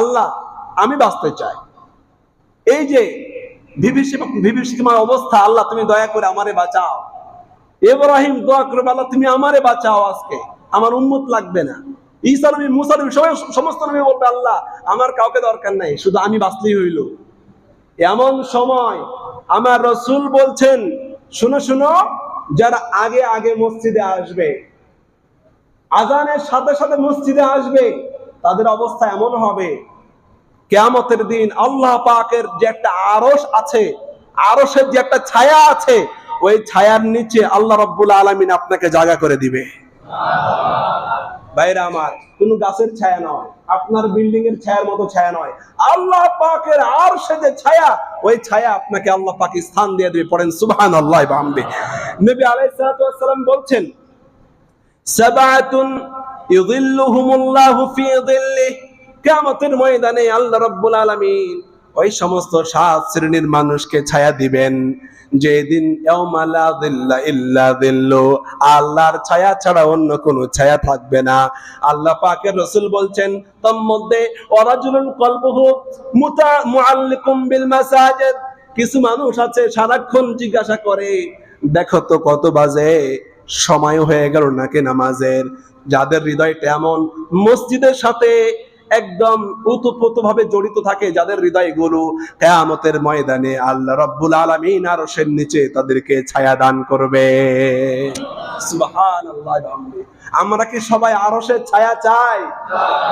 আল্লাহ, আমি বাঁচতে চাই। এই যে বিভীষিকময় অবস্থা, আল্লাহ তুমি দয়া করে আমারে বাঁচাও। এব্রাহিম দোয়া করবে, আল্লাহ তুমি আমারে বাঁচাও আজকে। আমার উন্মত লাগবে না। ঈসা নবী, মুসা নবী সমস্ত নবী বলবে, আল্লাহ, আমার কাউকে দরকার নাই, শুধু আমি বাঁচলেই হইল। এমন সময় আমার রসুল বলছেন, শুনো শুনো, যারা আগে আগে মসজিদে আসবে, আজানের সাথে সাথে মসজিদে আসবে তাদের অবস্থা এমন হবে। কেয়ামতের দিন আল্লাহ পাকের যে একটা আরস আছে আরসের যে একটা ছায়া আছে, ওই ছায়ার নিচে আল্লাহ রব্বুল আলমিন আপনাকে জায়গা করে দিবে। বাইরে আমার, কোন গাছের ছায়া নয়, আপনার বিল্ডিং এর ছায়ার মতো ছায়া নয়। আল্লাহ পাকের আর সে যে ছায়া, ওই ছায়া আপনাকে আল্লাহ পাক স্থান দিয়ে দিবে। পড়েন সুবহান আল্লাহ বামবে নবী আলাইহিস সালাম বলছেন, সাবাতুন ইযিল্লুহুমুল্লাহু ফি ময়দানে আল্লাহ রাব্বুল আলামিন ওই সমস্ত সাত শ্রেণির মানুষকে ছায়া দিবেন। যেদিন আল্লাহর ছায়া ছাড়া অন্য কোনো ছায়া থাকবে না। আল্লাহ পাকের রসুল বলছেন তার মধ্যে কলবুহু মুতা মুআল্লিকুম বিল কিছু মানুষ আছে, সারাক্ষণ জিজ্ঞাসা করে, দেখো তো কত বাজে সময় হয়ে গেল নাকি নামাজের? যাদের হৃদয়টা এমন মসজিদের সাথে একদম উতপ্রোত ভাবে জড়িত থাকে যাদের হৃদয় হৃদয়গুলো কেয়ামতের ময়দানে আল্লাহ রব্বুল আলমিন আর সের নিচে তাদেরকে ছায়া দান করবে। আমরা কি সবাই আরশের ছায়া চাই?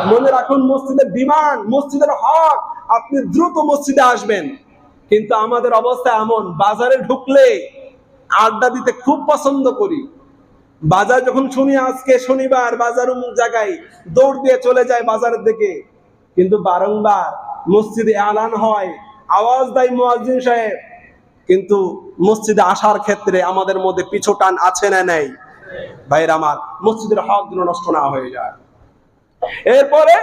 মনে রাখুন, মসজিদের ডিমান্ড, মসজিদের হক, আপনি দ্রুত মসজিদে আসবেন। কিন্তু আমাদের অবস্থা এমন, বাজারে ঢুকলে আড্ডা দিতে খুব পছন্দ করি। বাজার যখন শুনি আজকে শনিবার, বাজার অমুক জায়গায়, দৌড় দিয়ে চলে যায় বাজারের দিকে। কিন্তু বারংবার মসজিদে আলান হয়, আওয়াজ দেয় মুয়াজ্জিন সাহেব। কিন্তু মসজিদে আসার ক্ষেত্রে আমাদের মধ্যে পিছু টান আছে না নেই? ভাইয়ের আমার, মসজিদের হক যেন নষ্ট না হয়ে যায়। এরপরে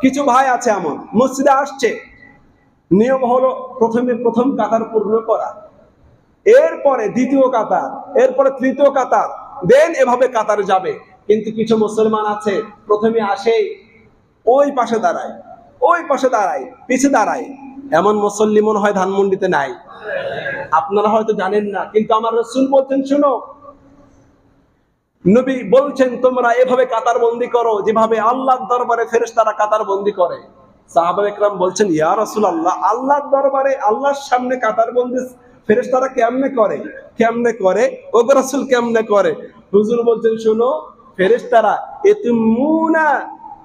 কিছু ভাই আছে এমন, মসজিদে আসছে। নিয়ম হলো প্রথমে প্রথম কাতার পূর্ণ করা। এরপরে দ্বিতীয় কাতার, এরপরে তৃতীয় কাতার। দেন এভাবে কাতার যাবে। কিন্তু কিছু মুসলমান আছে, প্রথমে আসে, ওই পাশে দাঁড়ায়, ওই পাশে দাঁড়ায়, পিছে দাঁড়ায়। এমন মুসল্লি মনে হয় ধানমন্ডিতে নাই। আপনারা হয়তো জানেন না, কিন্তু আমার রসুল বলছেন, শুনো, নবী বলছেন, তোমরা এভাবে কাতার বন্দি করো, যেভাবে আল্লাহর দরবারে ফেরেস তারা কাতার বন্দি করে। সাহাবা একরাম বলছেন, ইয়া রাসূল আল্লাহ আল্লাহর দরবারে, আল্লাহর সামনে কাতার বন্দি ফেরেশতারা কেমনে করে? কেমনে করে? ও রাসূল কেমনে করে? হুজুর বলছেন, শুনো, ফেরেশতারা ইতিমুনা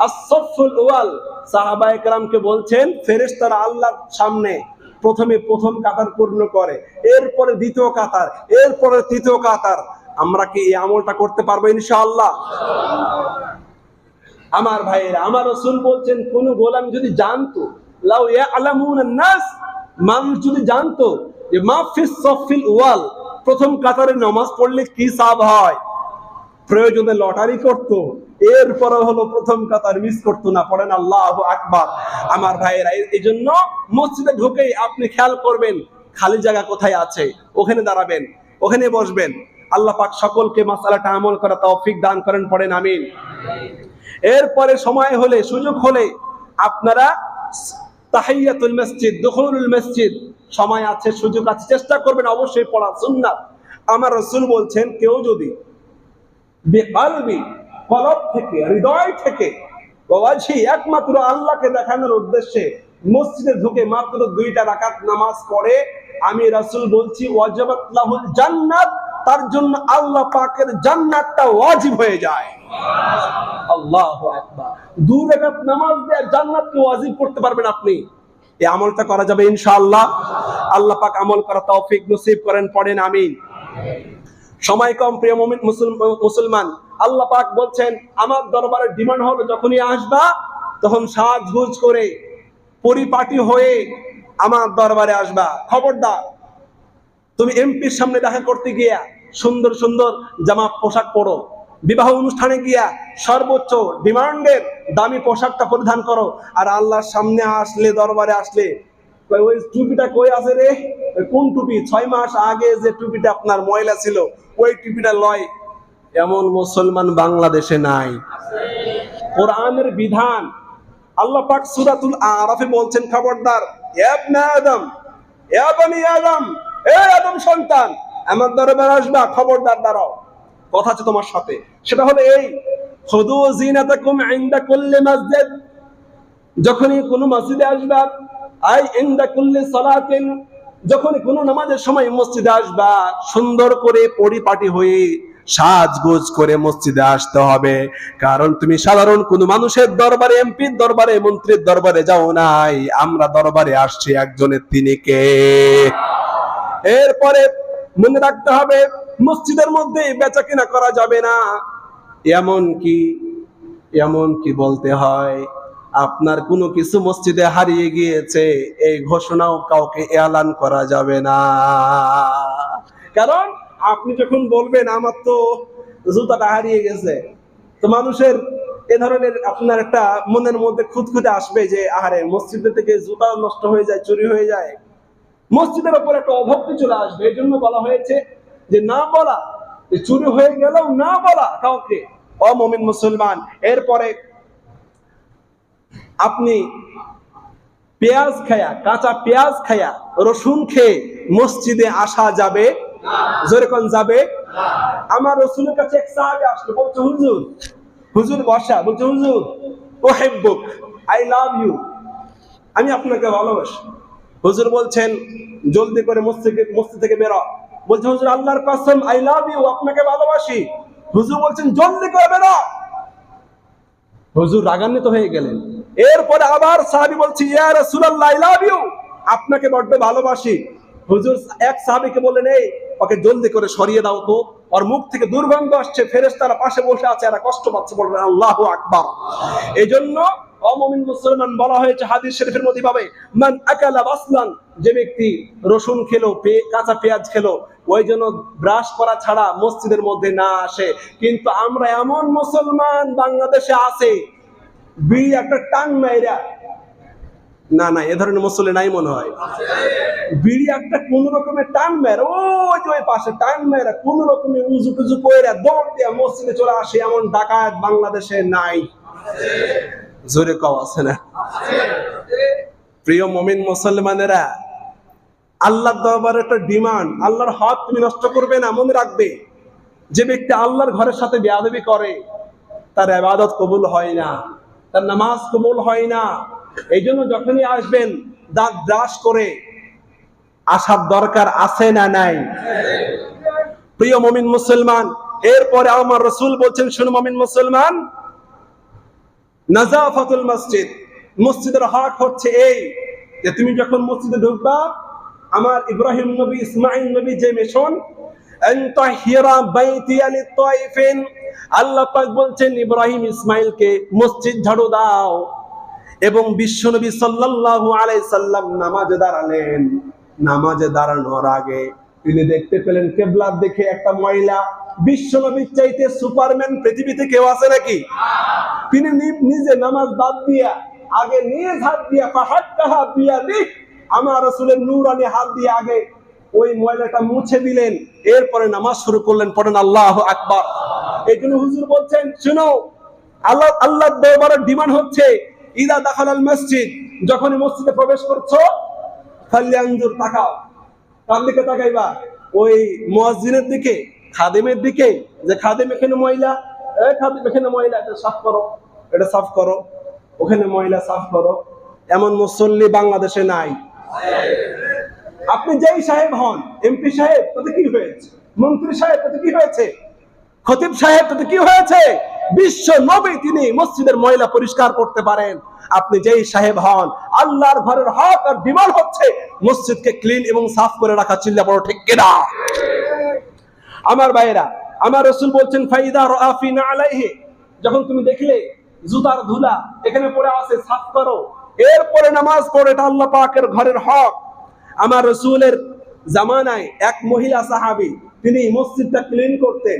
as-safful awwal সাহাবা একরামকে বলছেন, ফেরেশতারা আল্লাহর সামনে প্রথমে প্রথম কাতার পূর্ণ করে, এরপরে দ্বিতীয় কাতার, এরপরে তৃতীয় কাতার। আমরা কি এই আমলটা করতে পারব ইনশাআল্লাহ? আমার ভাইয়েরা, আমার রসুল বলছেন, কোন গোলাম যদি জানতো, লাউ ইয়ালামুন নাস, মানুষ যদি জানতো ওয়াল, প্রথম কাতারে নামাজ পড়লে কি সাব হয়? প্রয়োজনে লটারি করত এরপরে হলো প্রথম কাতার মিস করতো না, পড়েন আল্লাহ আকবার। আমার ভাইয়েরা এই জন্য মসজিদে ঢুকেই আপনি খেয়াল করবেন, খালি জায়গা কোথায় আছে? ওখানে দাঁড়াবেন, ওখানে বসবেন। আল্লাহ পাক সকলকে মাসালাটা আমল করা তৌফিক দান করেন, পড়েন, আমিন। এরপরে সময় হলে, সুযোগ হলে আপনারা তাহিয়াতুল মসজিদ দুখুলুল মসজিদ সময় আছে, সুযোগ আছে, চেষ্টা করবেন অবশ্যই পড়া সুন্নাত। আমার রসুল বলছেন, কেউ যদি কলব থেকে, হৃদয় থেকে একমাত্র আল্লাহকে দেখানোর উদ্দেশ্যে মসজিদে ঢুকে মাত্র দুইটা রাকাত নামাজ পড়ে, আমি রাসূল বলছি, ওয়াজাবাত লাহুল জান্নাত, তার জন্য আল্লাহ পাকের জান্নাতটা ওয়াজিব হয়ে যায়। আল্লাহু আকবার। দুই রাকাত নামাজ দিয়ে জান্নাতকে ওয়াজিব করতে পারবেন আপনি। এই আমলটা করা যাবে ইনশাআল্লাহ। আল্লাহ পাক আমল করা তৌফিক নসিব করেন, পড়েন, আমিন। সময় কম, প্রিয় মুমিন মুসলমান। আল্লাহ পাক বলছেন, আমার দরবারে ডিমান্ড হবে যখনই আসবা, তখন সাজগুজ করে পরিপাটি হয়ে আমার দরবারে আসবা। খবরদার, তুমি এমপির সামনে দেখা করতে গিয়া সুন্দর সুন্দর জামা পোশাক পরো। বিবাহ অনুষ্ঠানে গিয়া সর্বোচ্চ ডিমান্ডের দামি পোশাকটা পরিধান করো। আর আল্লাহর সামনে আসলে, দরবারে আসলে ওই টুপিটা কই আছে রে? কোন টুপি? ছয় মাস আগে যে টুপিটা আপনার ময়লা ছিল, ওই টুপিটা লয়। এমন মুসলমান বাংলাদেশে নাই। কোরআনের বিধান, আল্লাহ পাক সূরাতুল আরাফে বলছেন, খবরদার আদম আদম, এ আদম সন্তান, আমার দরবারে আসবা, খবরদার দাঁড়াও। কথা আছে তোমার সাথে। সেটা হলো এই, খুদু জিনাতাকুম ইনদা কুল্লি মসজিদ। যখনই কোনো মসজিদে আসবা, আই ইনদা কুল্লি সালাতিন। যখনই কোনো নামাজের সময় মসজিদে আসবা, সুন্দর করে পরিপাটি হয়ে সাজগোজ করে মসজিদে আসতে হবে। কারণ তুমি সাধারণ কোন মানুষের দরবারে, এমপির দরবারে, মন্ত্রীর দরবারে যাও নাই। আমরা দরবারে আসছি একজনের তিনি কে এরপরে মনে রাখতে হবে মসজিদের মধ্যে বেচা কিনা করা যাবে না। এমন কি? এমন কি বলতে হয়? আপনার কোনো কিছু মসজিদে হারিয়ে গিয়েছে, এই ঘোষণাও কাউকে এলান করা যাবে না। কারণ আপনি যখন বলবেন, আমার তো জুতাটা হারিয়ে গেছে, তো মানুষের এ ধরনের আপনার একটা মনের মধ্যে খুঁতখুঁতে আসবে যে, আহারে মসজিদে থেকে জুতা নষ্ট হয়ে যায়, চুরি হয়ে যায়। মসজিদের উপর একটা অভক্তি চলে আসবে। এই জন্য বলা হয়েছে যে না বলা চুরি হয়ে গেলেও না বলা কাউকে অমমিন মুসলমান। এরপরে আপনি পেঁয়াজ খায়া, কাঁচা পেঁয়াজ খায়া, রসুন খেয়ে মসজিদে আসা যাবে? যেরকম যাবে? আমার রসুনের কাছে আসলো, বলছে, হুজুর হুজুর বসা। বলছে, হুজুর ও হেব্বুক আই লাভ ইউ। আমি আপনাকে ভালোবাসি। হুজুর বলছেন, জলদি করে মসজিদ মসজিদ থেকে বেরো বলছে, হুজুর, আল্লাহর কসম আই লাভ ইউ আপনাকে ভালোবাসি। হুজুর বলছেন, জলদি করে বেরো। হুজুর রাগান্বিত হয়ে গেলেন। এরপরে আবার সাহাবী বলছি, ইয়া রাসূলুল্লাহ আই লাভ ইউ আপনাকে বড্ড ভালোবাসি। হুজুর এক সাহাবীকে বললেন, এই, ওকে জলদি করে সরিয়ে দাও তো। ওর মুখ থেকে দুর্গন্ধ আসছে, ফেরেশতারা পাশে বসে আছে, এরা কষ্ট পাচ্ছে বলবেন আল্লাহু আকবার। এই জন্য অমমিন মুসলমান বলা হয়েছে হাদিস শরীফের মধ্যে পাবে, মান আকালা বাসলান যে ব্যক্তি রসুন খেলো, পে- কাঁচা পেঁয়াজ খেলো, ওই জন্য ব্রাশ করা ছাড়া মসজিদের মধ্যে না আসে। কিন্তু আমরা এমন মুসলমান বাংলাদেশে আছে, বিড়ি একটা টাং মাইরা। না না, এ ধরনের মুসলে নাই মনে হয়। বিড়ি একটা কোন রকমের টান মেরে ওই যে ওই পাশে টান মেরে কোন রকমের উজু টুজু করে দৌড় দিয়ে মসজিদে চলে আসে, এমন ডাকাত বাংলাদেশে নাই। জোরে কও, আছে না? প্রিয় মমিন মুসলমানেরা, আল্লাহর দরবারে একটা ডিমান্ড, আল্লাহর হক তুমি নষ্ট করবে না, মনে রাখবে। যে ব্যক্তি আল্লাহর ঘরের সাথে বেয়াদবি করে, তার আবাদত কবুল হয় না, তার নামাজ কবুল হয় না। এই জন্য যখনই আসবেন, দাঁত ব্রাশ করে আসার দরকার আছে না নাই? প্রিয় মমিন মুসলমান, এরপরে আমার রসুল বলছেন, শুনো মমিন মুসলমান নাজাফাতুল মসজিদ, মসজিদের হক হচ্ছে এই যে তুমি যখন মসজিদে ঢুকবা, আমার ইব্রাহিম নবী ইসমাইল নবী যে মিশন আল্লাহ পাক বলছেন, ইব্রাহিম ইসমাইলকে মসজিদ ঝাড়ু দাও। এবং বিশ্বনবী সাল্লাল্লাহু আলাইহি সাল্লাম নামাজে দাঁড়ালেন। নামাজে দাঁড়ানোর আগে তিনি দেখতে পেলেন কেবলার দেখে একটা মহিলা বিশ্বনবীর চাইতে সুপারম্যান পৃথিবীতে কেউ আছে নাকি? তিনি নিজে নামাজ বাদ দিয়া, আগে নিজ হাত দিয়া পাহাড় হাত দিয়া দিক আমার রসুলের নূরানি হাত দিয়ে আগে ওই ময়লাটা মুছে দিলেন, এরপরে নামাজ শুরু করলেন, পড়েন আল্লাহ আকবার। এই জন্য হুজুর বলছেন, শুনো, আল্লাহ আল্লাহ দরবারের ডিমান্ড হচ্ছে, ইদা দাখাল মসজিদ, যখনই মসজিদে প্রবেশ করছ খালি তাকাও। কার দিকে তাকাইবা? ওই মুয়াজ্জিনের দিকে, খাদেমের দিকে, যে খাদেম এখানে মহিলা। খাদেম, এখানে মহিলা, এটা সাফ করো, এটা সাফ করো। ওখানে মহিলা সাফ করো। এমন মুসল্লি বাংলাদেশে নাই। আপনি যেই সাহেব হন, এমপি সাহেব, তাতে কি হয়েছে? মন্ত্রী সাহেব, তাতে কি হয়েছে? খতিব সাহেব, তাতে কি হয়েছে? বিশ্ব নবী তিনি মসজিদের ময়লা পরিষ্কার করতে পারেন। আপনি যেই সাহেব হন, আল্লাহর ঘরের হক আর ডিমান্ড হচ্ছে মসজিদকে ক্লিন এবং সাফ করে রাখা চিল্লা বড় ঠিক কিনা? আমার ভাইয়েরা, আমার রসুল বলছেন, ফাইদা রাফি না আলাইহি যখন তুমি দেখলে, জুতার ধুলা এখানে পড়ে আছে, সাফ করো। এরপরে নামাজ পড়ে, এটা আল্লাহ পাকের ঘরের হক। আমার রসুলের জামানায় এক মহিলা সাহাবী, তিনি মসজিদটা ক্লিন করতেন।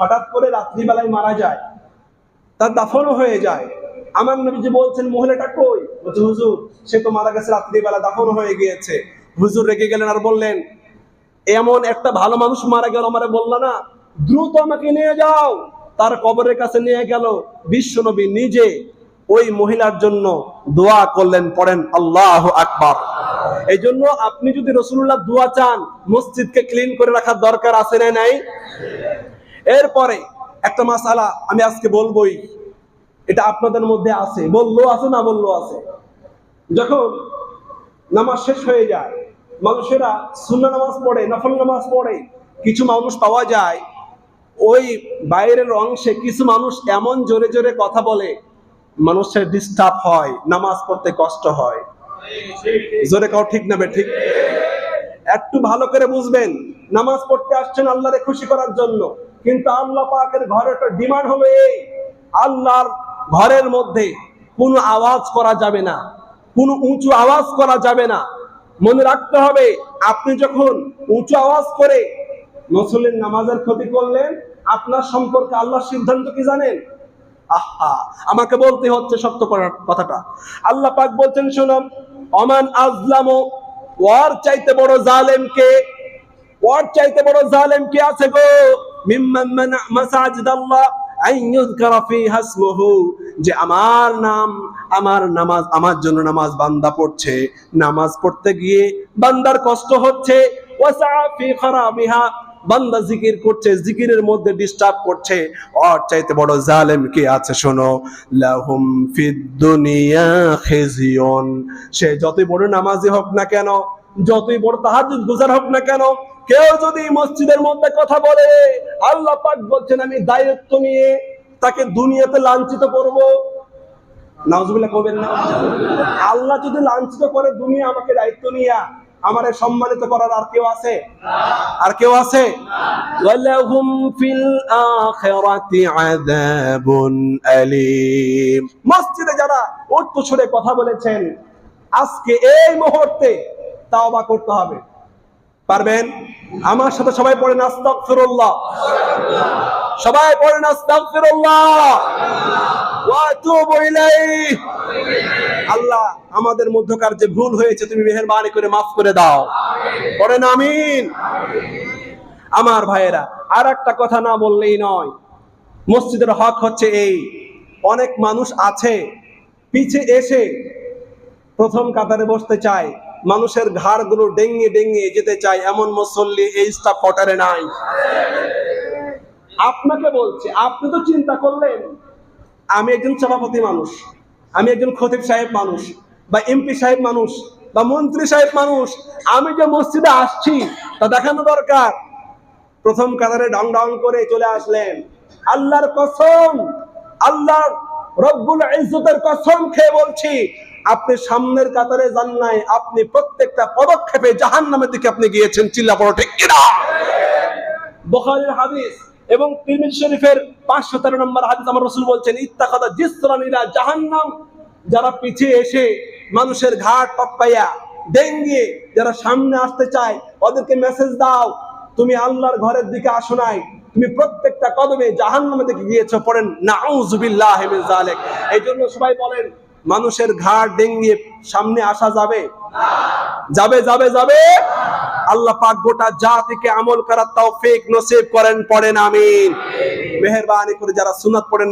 হঠাৎ করে রাত্রিবেলায় মারা যায়। তার দাফনও হয়ে যায়। আমার নবীজি বলছেন, মহিলাটা কই? বলছে, হুজুর, সে তো মারা গেছে রাত্রিবেলা দাফন হয়ে গিয়েছে। হুজুর রেগে গেলেন আর বললেন, এমন একটা ভালো মানুষ মারা গেল, আমারে বলল না। দ্রুত আমাকে নিয়ে যাও। তার কবরের কাছে নিয়ে গেল। বিশ্ব নবী নিজে ওই মহিলার জন্য দোয়া করলেন, পড়েন, আল্লাহ আকবার। এই জন্য আপনি যদি রসুল্লাহ দোয়া চান, মসজিদকে ক্লিন করে রাখার দরকার আছে না নাই? এরপরে একটা মাসালা আমি আজকে বলবোই। এটা আপনাদের মধ্যে আছে। বলল আছে না বলল আছে? যখন নামাজ শেষ হয়ে যায়, মানুষেরা সুন্না নামাজ পড়ে, নফল নামাজ পড়ে, কিছু মানুষ পাওয়া যায়, ওই বাইরের অংশে কিছু মানুষ এমন জোরে জোরে কথা বলে, মানুষের ডিস্টার্ব হয়, নামাজ পড়তে কষ্ট হয়। জোরে কাউ ঠিক না বে, ঠিক? একটু ভালো করে বুঝবেন, নামাজ পড়তে আসছেন আল্লাহরে খুশি করার জন্য, কিন্তু আল্লাহ পাকের ঘরে একটা ডিমান্ড হবে এই, আল্লাহর ঘরের মধ্যে কোনো আওয়াজ করা যাবে না, কোনো উঁচু আওয়াজ করা যাবে না। মনে রাখতে হবে, আপনি যখন উঁচু আওয়াজ করে মুসলিম নামাজের ক্ষতি করলেন, আপনার সম্পর্কে আল্লাহর সিদ্ধান্ত কি জানেন? আহা, আমাকে বলতে হচ্ছে সত্য করার কথাটা। আল্লাহ পাক বলছেন, শোনো, অমান আজলামো ওয়ার চাইতে বড় জালেম কে? ওয়ার চাইতে বড় জালেম কে আছে গো? মিম্মান মানা যে আমার নাম, আমার নামাজ, আমার জন্য নামাজ বান্দা পড়ছে। নামাজ পড়তে গিয়ে বান্দার কষ্ট হচ্ছে। বান্দা জিকির করছে, জিকিরের মধ্যে ডিস্টার্ব করছে। ওর চাইতে বড় জালেম কে আছে শোনো? লাহুম ফিদ দুনিয়া সে যতই বড় নামাজি হোক না কেন যতই বড় তাহাজ্জুদ গুজার হোক না কেন কেউ যদি মসজিদের মধ্যে কথা বলে আল্লাহ পাক বলছেন আমি দায়িত্ব নিয়ে তাকে দুনিয়াতে লাঞ্ছিত করব। নাউজুবিল্লাহ করবেন না। আল্লাহ যদি লাঞ্ছিত করে দুনিয়া আমাকে দায়িত্ব নিয়ে আমারে সম্মানিত করার আর কেউ আছে? আর কেউ আছে? ওয়ালাহুম ফিল আখিরাতি আযাবুন আলীম। মসজিদে যারা উচ্চ সুরে কথা বলেছেন আজকে এই মুহূর্তে তাওবা করতে হবে। পারবেন? আমার সাথে সবাই পড়েন আস্তাগফিরুল্লাহ। সবাই পড়েন আতুবু ইলাইহি। আল্লাহ, আমাদের মধ্যকার যে ভুল হয়েছে, তুমি মেহেরবানি করে মাফ করে দাও। পড়েন আমিন। আমার ভাইয়েরা আর একটা কথা না বললেই নয়। মসজিদের হক হচ্ছে এই, অনেক মানুষ আছে, পিছে এসে প্রথম কাতারে বসতে চায়। মানুষের ঘাড়গুলো ডেঙ্গে ডেঙ্গে যেতে চায় এমন মুসল্লি এই স্টাফ কোয়ার্টারে নাই। আপনাকে বলছে, আপনি তো চিন্তা করলেন, আমি একজন সভাপতি মানুষ, আমি একজন খতিব সাহেব মানুষ বা এমপি সাহেব মানুষ বা মন্ত্রী সাহেব মানুষ, আমি যে মসজিদে আসছি তা দেখানো দরকার। প্রথম কাতারে ডং ডং করে চলে আসলেন। আল্লাহর কসম আল্লাহর রব্বুল ইজ্জতের কসম খেয়ে বলছি আপনি সামনের কাতারে যান নাই, আপনি প্রত্যেকটা পদক্ষেপে জাহান্নামের দিকে আপনি গিয়েছেন, চিল্লা পড়ো, ঠিক কিনা বুখারীর হাদিস এবং তিরমিজি শরীফের 513 নম্বর হাদিস আমার রাসূল বলছেন ইত্তাখাদা জিসরানিরা জাহান্নাম যারা পিছিয়ে এসে মানুষের ঘাট টপকাইয়া ডেঙ্গিয়ে যারা সামনে আসতে চায়, ওদেরকে মেসেজ দাও, তুমি আল্লাহর ঘরের দিকে আসো নাই, তুমি প্রত্যেকটা কদমে জাহান্নামের দিকে গিয়েছো, পড়েন যালিক এই জন্য সবাই বলেন মানুষের ঘাড় ডেঙ্গিয়ে সামনে আসা যাবে? যাবে যাবে যাবে। আল্লাহ পাক গোটা জাতিকে আমল করার তাও ফেক নসিব করেন, পড়েন, আমিন। মেহরবানি করে যারা সুনাত পড়েন